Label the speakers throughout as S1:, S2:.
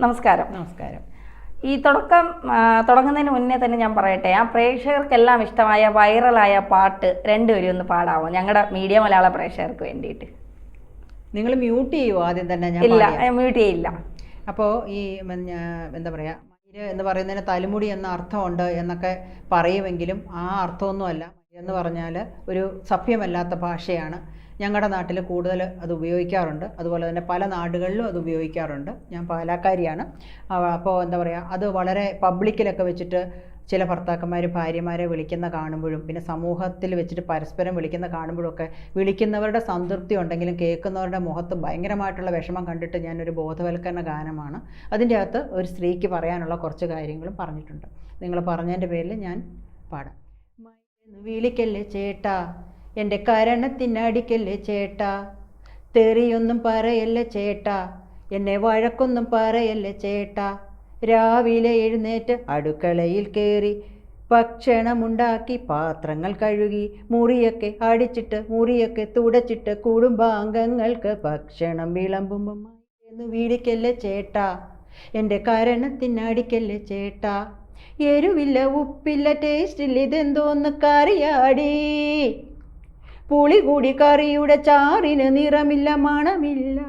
S1: നമസ്കാരം.
S2: നമസ്കാരം.
S1: ഈ തുടക്കം തുടങ്ങുന്നതിന് മുന്നേ തന്നെ ഞാൻ പറയട്ടെ ആ പ്രേക്ഷകർക്കെല്ലാം ഇഷ്ടമായ വൈറലായ പാട്ട് രണ്ടുപേരും ഒന്ന് പാടാമോ? ഞങ്ങളുടെ മീഡിയ മലയാള പ്രേക്ഷകർക്ക് വേണ്ടിയിട്ട്.
S2: നിങ്ങൾ മ്യൂട്ട് ചെയ്യുമോ ആദ്യം തന്നെ ഞാൻ
S1: ഇല്ല
S2: പാടിയ?
S1: മ്യൂട്ട് ചെയ്യില്ല.
S2: അപ്പോൾ ഈ ഉം, ഞാ- എന്താ പറയുക മയിര് എന്ന് പറയുന്നതിന് തലമുടി എന്ന അർത്ഥമുണ്ട് എന്നൊക്കെ പറയുമെങ്കിലും ആ അർത്ഥമൊന്നുമല്ല. എന്ന് പറഞ്ഞാൽ ഒരു സഭ്യമല്ലാത്ത ഭാഷയാണ്. ഞങ്ങളുടെ നാട്ടിൽ കൂടുതൽ അത് ഉപയോഗിക്കാറുണ്ട്. അതുപോലെ തന്നെ പല നാടുകളിലും അത് ഉപയോഗിക്കാറുണ്ട്. ഞാൻ പാലാക്കാരിയാണ്. അപ്പോൾ എന്താ പറയുക അത് വളരെ പബ്ലിക്കിലൊക്കെ വെച്ചിട്ട് ചില ഭർത്താക്കന്മാർ ഭാര്യമാരെ വിളിക്കുന്ന കാണുമ്പോഴും പിന്നെ സമൂഹത്തിൽ വെച്ചിട്ട് പരസ്പരം വിളിക്കുന്ന കാണുമ്പോഴൊക്കെ വിളിക്കുന്നവരുടെ സംതൃപ്തി ഉണ്ടെങ്കിലും കേൾക്കുന്നവരുടെ മുഖത്ത് ഭയങ്കരമായിട്ടുള്ള വിഷമം കണ്ടിട്ട് ഞാനൊരു ബോധവൽക്കരണ ഗാനമാണ്. അതിന്റെ അകത്ത് ഒരു സ്ത്രീക്ക് പറയാനുള്ള കുറച്ച് കാര്യങ്ങളും പറഞ്ഞിട്ടുണ്ട്. നിങ്ങൾ പറഞ്ഞതിന്റെ പേരിൽ ഞാൻ പാടാം. വിളിക്കല്ലേ ചേട്ടാ എന്റെ കരണത്തിനടിക്കല്ലേ ചേട്ടാ? തെറിയൊന്നും പറയല്ലേ ചേട്ടാ? എന്നെ വഴക്കൊന്നും പറയല്ലേ ചേട്ടാ? രാവിലെ എഴുന്നേറ്റ് അടുക്കളയിൽ കയറി ഭക്ഷണമുണ്ടാക്കി പാത്രങ്ങൾ കഴുകി മുറിയൊക്കെ അടിച്ചിട്ട് മുറിയൊക്കെ തുടച്ചിട്ട് കുടുംബാംഗങ്ങൾക്ക് ഭക്ഷണം വിളമ്പുമ്പോൾ എന്ന് വീടിക്കല്ലേ ചേട്ടാ? എന്റെ കരണത്തിനടിക്കല്ലേ ചേട്ടാ? എരുവില്ല ഉപ്പില്ല ടേസ്റ്റില്ല ഇതെന്തോന്ന് കറിയാടി? പുളി കൂടി കറിയുടെ ചാറിന് നിറമില്ല മണമില്ല.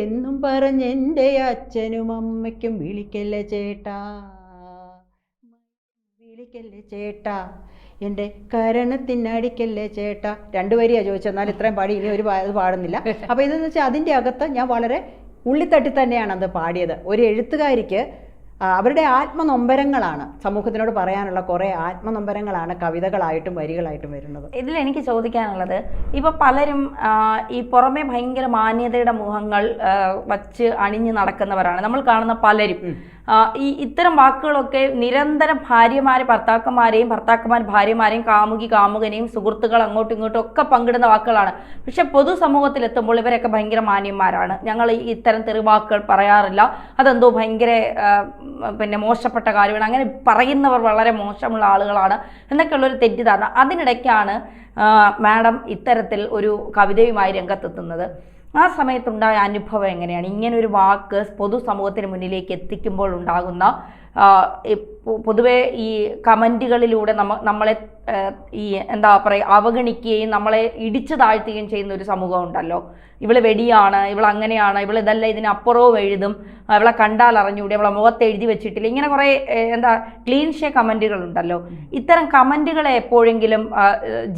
S2: എന്നും പറഞ്ഞെന്റെ അച്ഛനും അമ്മയ്ക്കും വിളിക്കല്ലേ ചേട്ടാ? വിളിക്കല്ലേ ചേട്ടാ? എന്റെ കരണത്തിനടിക്കല്ലേ ചേട്ടാ? വരിയാണ് ചോദിച്ചത്. എന്നാൽ ഇത്രയും പാടി ഇനി ഒരു ഇത് പാടുന്നില്ല. അപ്പോൾ ഇതെന്ന് വെച്ചാൽ അതിന്റെ അകത്ത് ഞാൻ വളരെ ഉള്ളിത്തട്ടി തന്നെയാണ് അത് പാടിയത്. ഒരു എഴുത്തുകാരിക്ക് അവരുടെ ആത്മനൊമ്പരങ്ങളാണ് സമൂഹത്തിനോട് പറയാനുള്ള കുറേ ആത്മനൊമ്പരങ്ങളാണ് കവിതകളായിട്ടും വരികളായിട്ടും വരുന്നത്.
S1: ഇതിൽ എനിക്ക് ചോദിക്കാനുള്ളത് ഇപ്പൊ പലരും ഈ പുറമെ ഭയങ്കര മാന്യതയുടെ മുഖങ്ങൾ വച്ച് അണിഞ്ഞു നടക്കുന്നവരാണ്. നമ്മൾ കാണുന്ന പലരും. ഈ ഇത്തരം വാക്കുകളൊക്കെ നിരന്തരം ഭാര്യമാരെ ഭർത്താക്കന്മാരെയും ഭർത്താക്കന്മാർ ഭാര്യമാരെയും കാമുകി കാമുകനെയും സുഹൃത്തുക്കൾ അങ്ങോട്ടും ഇങ്ങോട്ടും ഒക്കെ പങ്കിടുന്ന വാക്കുകളാണ്. പക്ഷെ പൊതുസമൂഹത്തിൽ എത്തുമ്പോൾ ഇവരൊക്കെ ഭയങ്കര മാന്യന്മാരാണ്. ഞങ്ങൾ ഈ ഇത്തരം തെറിവാക്കുകൾ പറയാറില്ല. അതെന്തോ ഭയങ്കര പിന്നെ മോശപ്പെട്ട കാര്യമാണ്. അങ്ങനെ പറയുന്നവർ വളരെ മോശമുള്ള ആളുകളാണ് എന്നൊക്കെയുള്ളൊരു തെറ്റിദ്ധാരണ. അതിനിടയ്ക്കാണ് മാഡം ഇത്തരത്തിൽ ഒരു കവിതയുമായി രംഗത്തെത്തുന്നത്. ആ സമയത്തുണ്ടായ അനുഭവം എങ്ങനെയാണ്? ഇങ്ങനെ ഒരു വാക്ക് പൊതുസമൂഹത്തിന് മുന്നിലേക്ക് എത്തിക്കുമ്പോൾ ഉണ്ടാകുന്ന പൊതുവെ ഈ കമന്റുകളിലൂടെ നമ്മ നമ്മളെ ഈ എന്താ പറയുക അവഗണിക്കുകയും നമ്മളെ ഇടിച്ചു താഴ്ത്തുകയും ചെയ്യുന്ന ഒരു സമൂഹം ഉണ്ടല്ലോ. ഇവൾ വെടിയാണ് ഇവൾ അങ്ങനെയാണ് ഇവൾ ഇതല്ല ഇതിനപ്പുറവും എഴുതും ഇവളെ കണ്ടാൽ അറിഞ്ഞുകൂടി അവളെ മുഖത്ത് എഴുതി വെച്ചിട്ടില്ല ഇങ്ങനെ കുറേ എന്താ ക്ലീൻ ഷേ കമന്റുകൾ ഉണ്ടല്ലോ. ഇത്തരം കമന്റുകളെ എപ്പോഴെങ്കിലും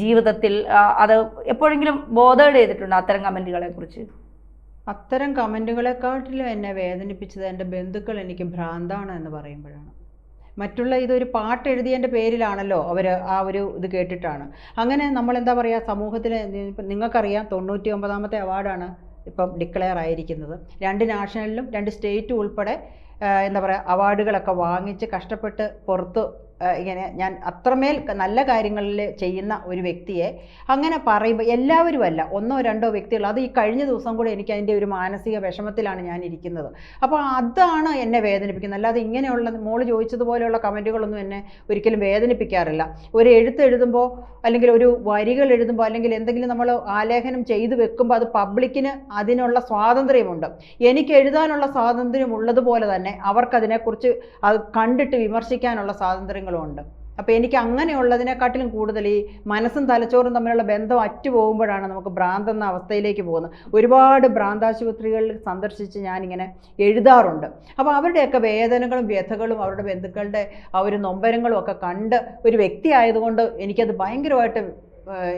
S1: ജീവിതത്തിൽ അത് എപ്പോഴെങ്കിലും ബോധേഡ് ചെയ്തിട്ടുണ്ടോ അത്തരം കമന്റുകളെ കുറിച്ച്?
S2: അത്തരം കമന്റുകളെക്കാട്ടിലും എന്നെ വേദനിപ്പിച്ചത് എന്റെ ബന്ധുക്കൾ എനിക്ക് ഭ്രാന്താണ് എന്ന് പറയുമ്പോഴാണ്. മറ്റുള്ള ഇതൊരു പാട്ട് എഴുതിയതിന്റെ പേരിലാണല്ലോ അവർ ആ ഒരു ഇത് കേട്ടിട്ടാണ്. അങ്ങനെ നമ്മൾ എന്താ പറയുക സമൂഹത്തിൽ നിങ്ങൾക്കറിയാം തൊണ്ണൂറ്റി ഒമ്പതാമത്തെ അവാർഡാണ് ഇപ്പം ഡിക്ലെയർ ആയിരിക്കുന്നത്. രണ്ട് നാഷണലിലും രണ്ട് സ്റ്റേറ്റും ഉൾപ്പെടെ എന്താ പറയുക അവാർഡുകളൊക്കെ വാങ്ങിച്ച് കഷ്ടപ്പെട്ട് പുറത്ത് ഇങ്ങനെ ഞാൻ അത്രമേൽ നല്ല കാര്യങ്ങളിൽ ചെയ്യുന്ന ഒരു വ്യക്തിയെ അങ്ങനെ പറയുമ്പോൾ എല്ലാവരും അല്ല ഒന്നോ രണ്ടോ വ്യക്തികൾ. അത് ഈ കഴിഞ്ഞ ദിവസം കൂടെ എനിക്ക് അതിന്റെ ഒരു മാനസിക വിഷമത്തിലാണ് ഞാൻ ഇരിക്കുന്നത്. അപ്പോൾ അതാണ് എന്നെ വേദനിപ്പിക്കുന്നത്. അല്ലാതെ ഇങ്ങനെയുള്ള മോൾ ചോദിച്ചതുപോലെയുള്ള കമന്റുകളൊന്നും എന്നെ ഒരിക്കലും വേദനിപ്പിക്കാറില്ല. ഒരു എഴുത്ത് എഴുതുമ്പോൾ അല്ലെങ്കിൽ ഒരു വരികൾ എഴുതുമ്പോൾ അല്ലെങ്കിൽ എന്തെങ്കിലും നമ്മൾ ആലേഖനം ചെയ്തു വെക്കുമ്പോൾ അത് പബ്ലിക്കിന് അതിനുള്ള സ്വാതന്ത്ര്യമുണ്ട്. എനിക്ക് എഴുതാനുള്ള സ്വാതന്ത്ര്യം ഉള്ളതുപോലെ തന്നെ അവർക്കതിനെക്കുറിച്ച് അത് കണ്ടിട്ട് വിമർശിക്കാനുള്ള സ്വാതന്ത്ര്യങ്ങളും ഉണ്ട് അപ്പോൾ എനിക്ക് അങ്ങനെയുള്ളതിനെക്കാട്ടിലും കൂടുതൽ ഈ മനസ്സും തലച്ചോറും തമ്മിലുള്ള ബന്ധം അറ്റു അറ്റുപോകുമ്പോഴാണ് നമുക്ക് ഭ്രാന്ത് എന്ന അവസ്ഥയിലേക്ക് പോകുന്നത്. ഒരുപാട് ഭ്രാന്താശുപത്രികളിൽ സന്ദർശിച്ച് ഞാനിങ്ങനെ എഴുതാറുണ്ട്. അപ്പോൾ അവരുടെയൊക്കെ വേദനകളും വ്യഥകളും അവരുടെ ബന്ധുക്കളുടെ ആ ഒരു നൊമ്പരങ്ങളും ഒക്കെ കണ്ട് ഒരു വ്യക്തി ആയതുകൊണ്ട് എനിക്കത് ഭയങ്കരമായിട്ട്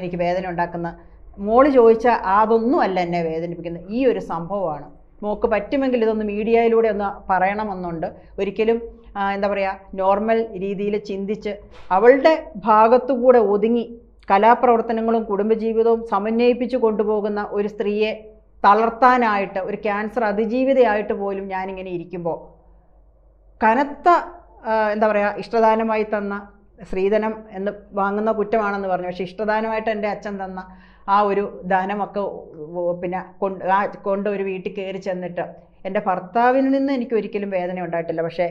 S2: എനിക്ക് വേദന ഉണ്ടാക്കുന്ന മോൾ ചോദിച്ചാൽ അതൊന്നും അല്ല എന്നെ വേദനിപ്പിക്കുന്നത്. ഈ ഒരു സംഭവമാണ്. മോക്ക് പറ്റുമെങ്കിൽ ഇതൊന്ന് മീഡിയയിലൂടെ ഒന്ന് പറയണമെന്നുണ്ട്. ഒരിക്കലും എന്താ പറയുക നോർമൽ രീതിയിൽ ചിന്തിച്ച് അവളുടെ ഭാഗത്തുകൂടെ ഒതുങ്ങി കലാപ്രവർത്തനങ്ങളും കുടുംബജീവിതവും സമന്വയിപ്പിച്ച് കൊണ്ടുപോകുന്ന ഒരു സ്ത്രീയെ തളർത്താനായിട്ട് ഒരു ക്യാൻസർ അതിജീവിതയായിട്ട് പോലും ഞാനിങ്ങനെ ഇരിക്കുമ്പോൾ കനത്ത എന്താ പറയുക ഇഷ്ടദാനമായി തന്ന സ്ത്രീധനം എന്ന് വാങ്ങുന്ന കുറ്റമാണെന്ന് പറഞ്ഞു. പക്ഷേ ഇഷ്ടദാനമായിട്ട് എന്റെ അച്ഛൻ തന്ന ആ ഒരു ദാനമൊക്കെ പിന്നെ കൊണ്ട് ആ കൊണ്ട് ഒരു വീട്ടിൽ കയറി ചെന്നിട്ട് എന്റെ ഭർത്താവിൽ നിന്ന് എനിക്ക് ഒരിക്കലും വേദന ഉണ്ടായിട്ടില്ല പക്ഷേ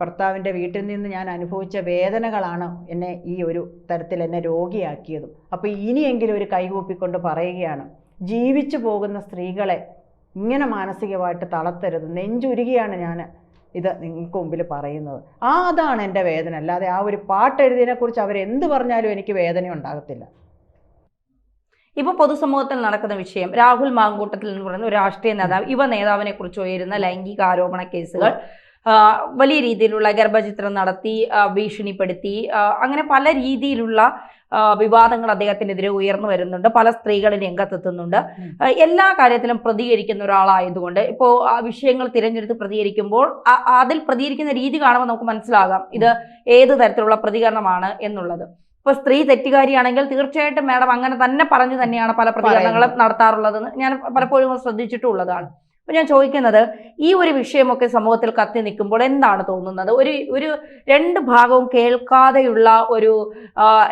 S2: ഭർത്താവിന്റെ വീട്ടിൽ നിന്ന് ഞാൻ അനുഭവിച്ച വേദനകളാണ് എന്നെ ഈ ഒരു തരത്തിൽ എന്നെ രോഗിയാക്കിയതും. അപ്പോൾ ഇനിയെങ്കിലും ഒരു കൈകൂപ്പിക്കൊണ്ട് പറയുകയാണ് ജീവിച്ചു പോകുന്ന സ്ത്രീകളെ ഇങ്ങനെ മാനസികമായിട്ട് തളർത്തരുത്. നെഞ്ചുരുകിയാണ് ഞാൻ ഇത് നിങ്ങൾക്ക് മുമ്പിൽ പറയുന്നത്. ആ അതാണ് എന്റെ വേദന. അല്ലാതെ ആ ഒരു പാട്ട് എഴുതിയതിനെക്കുറിച്ച് അവരെന്ത് പറഞ്ഞാലും എനിക്ക് വേദന ഉണ്ടാകത്തില്ല.
S1: ഇപ്പൊ പൊതുസമൂഹത്തിൽ നടക്കുന്ന വിഷയം രാഹുൽ മാങ്കൂട്ടത്തിൽ എന്ന് പറയുന്ന ഒരു രാഷ്ട്രീയ നേതാവ് യുവ നേതാവിനെ കുറിച്ച് ഉയരുന്ന ലൈംഗിക ആരോപണ കേസുകൾ വലിയ രീതിയിലുള്ള ഗർഭചിത്രം നടത്തി ഭീഷണിപ്പെടുത്തി അങ്ങനെ പല രീതിയിലുള്ള വിവാദങ്ങൾ അദ്ദേഹത്തിനെതിരെ ഉയർന്നു വരുന്നുണ്ട്. പല സ്ത്രീകളും രംഗത്തെത്തുന്നുണ്ട്. എല്ലാ കാര്യത്തിലും പ്രതികരിക്കുന്ന ഒരാളായതുകൊണ്ട് ഇപ്പോൾ ആ വിഷയങ്ങൾ തിരഞ്ഞെടുത്ത് പ്രതികരിക്കുമ്പോൾ അതിൽ പ്രതികരിക്കുന്ന രീതി കാണുമ്പോൾ നമുക്ക് മനസ്സിലാകാം ഇത് ഏത് തരത്തിലുള്ള പ്രതികരണമാണ് എന്നുള്ളത്. ഇപ്പൊ സ്ത്രീ തെറ്റുകാരിയാണെങ്കിൽ തീർച്ചയായിട്ടും മാഡം അങ്ങനെ തന്നെ പറഞ്ഞു തന്നെയാണ് പല പ്രതികരണങ്ങളും നടത്താറുള്ളതെന്ന് ഞാൻ പലപ്പോഴും ശ്രദ്ധിച്ചിട്ടുള്ളതാണ്. അപ്പൊ ഞാൻ ചോദിക്കുന്നത് ഈ ഒരു വിഷയമൊക്കെ സമൂഹത്തിൽ കത്തി നിൽക്കുമ്പോൾ എന്താണ് തോന്നുന്നത്? ഒരു ഒരു രണ്ട് ഭാഗവും കേൾക്കാതെയുള്ള ഒരു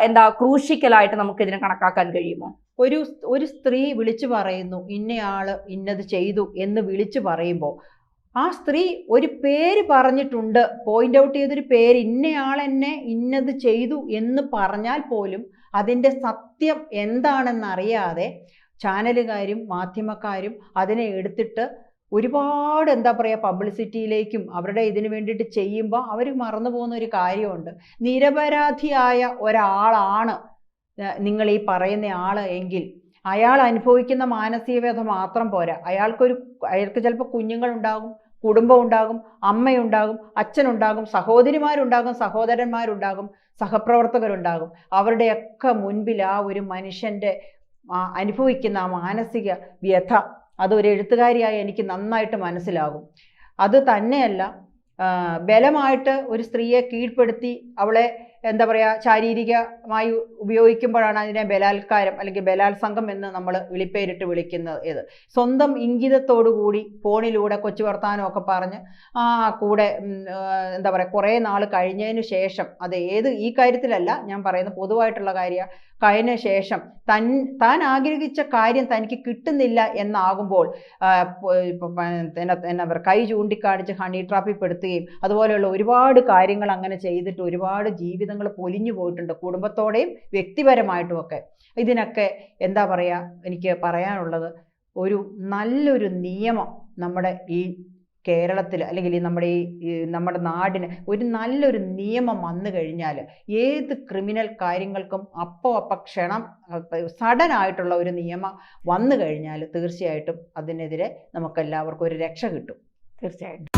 S1: എന്താ ക്രൂശിക്കലായിട്ട് നമുക്ക് ഇതിനെ കണക്കാക്കാൻ കഴിയുമോ?
S2: ഒരു ഒരു സ്ത്രീ വിളിച്ചു പറയുന്നു ഇന്നയാൾ ഇന്നത് ചെയ്തു എന്ന് വിളിച്ചു പറയുമ്പോൾ ആ സ്ത്രീ ഒരു പേര് പറഞ്ഞിട്ടുണ്ട് പോയിന്റ് ഔട്ട് ചെയ്തൊരു പേര് ഇന്നയാൾ എന്നെ ഇന്നത് ചെയ്തു എന്ന് പറഞ്ഞാൽ പോലും അതിന്റെ സത്യം എന്താണെന്നറിയാതെ ചാനലുകാരും മാധ്യമക്കാരും അതിനെ എടുത്തിട്ട് ഒരുപാട് എന്താ പറയുക പബ്ലിസിറ്റിയിലേക്കും അവരുടെ ഇതിനു വേണ്ടിയിട്ട് ചെയ്യുമ്പോൾ അവർ മറന്നു പോകുന്ന ഒരു കാര്യമുണ്ട്. നിരപരാധിയായ ഒരാളാണ് നിങ്ങൾ ഈ പറയുന്ന ആൾ എങ്കിൽ. അയാൾ അനുഭവിക്കുന്ന മാനസിക വ്യഥ മാത്രം പോരാ. അയാൾക്കൊരു അയാൾക്ക് ചിലപ്പോൾ കുഞ്ഞുങ്ങളുണ്ടാകും കുടുംബം ഉണ്ടാകും അമ്മയുണ്ടാകും അച്ഛനുണ്ടാകും സഹോദരിമാരുണ്ടാകും സഹോദരന്മാരുണ്ടാകും സഹപ്രവർത്തകരുണ്ടാകും. അവരുടെയൊക്കെ മുൻപിൽ ആ ഒരു മനുഷ്യന്റെ അനുഭവിക്കുന്ന ആ മാനസിക വ്യഥ അതൊരു എഴുത്തുകാരിയായി എനിക്ക് നന്നായിട്ട് മനസ്സിലാകും. അത് തന്നെയല്ല ബലമായിട്ട് ഒരു സ്ത്രീയെ കീഴ്പ്പെടുത്തി അവളെ എന്താ പറയുക ശാരീരികമായി ഉപയോഗിക്കുമ്പോഴാണ് അതിനെ ബലാത്കാരം അല്ലെങ്കിൽ ബലാത്സംഗം എന്ന് നമ്മൾ വിളിപ്പേരിട്ട് വിളിക്കുന്നത് ഇത്. സ്വന്തം ഇംഗിതത്തോടു കൂടി ഫോണിലൂടെ കൊച്ചു വർത്താനമൊക്കെ പറഞ്ഞ് ആ കൂടെ എന്താ പറയുക കുറേ നാൾ കഴിഞ്ഞതിന് ശേഷം അത് ഏത് ഈ കാര്യത്തിലല്ല ഞാൻ പറയുന്നത് പൊതുവായിട്ടുള്ള കാര്യം കഴിഞ്ഞ ശേഷം തൻ താൻ ആഗ്രഹിച്ച കാര്യം തനിക്ക് കിട്ടുന്നില്ല എന്നാകുമ്പോൾ എന്നാ പറയുക കൈ ചൂണ്ടിക്കാണിച്ച് ഹണി ട്രാപ്പിൽ പെടുത്തുകയും അതുപോലെയുള്ള ഒരുപാട് കാര്യങ്ങൾ അങ്ങനെ ചെയ്തിട്ട് ഒരുപാട് ജീവിതങ്ങൾ പൊലിഞ്ഞു പോയിട്ടുണ്ട്. കുടുംബത്തോടെയും വ്യക്തിപരമായിട്ടും ഒക്കെ. ഇതിനൊക്കെ എന്താ പറയുക എനിക്ക് പറയാനുള്ളത്? ഒരു നല്ലൊരു നിയമം നമ്മുടെ ഈ കേരളത്തിൽ അല്ലെങ്കിൽ നമ്മുടെ ഈ നമ്മുടെ നാടിന് ഒരു നല്ലൊരു നിയമം വന്നു കഴിഞ്ഞാൽ ഏത് ക്രിമിനൽ കാര്യങ്ങൾക്കും അപ്പോൾ അപ്പം ക്ഷണം സഡൻ ആയിട്ടുള്ള ഒരു നിയമം വന്നു കഴിഞ്ഞാൽ തീർച്ചയായിട്ടും അതിനെതിരെ നമുക്കെല്ലാവർക്കും ഒരു രക്ഷ കിട്ടും.
S1: തീർച്ചയായിട്ടും.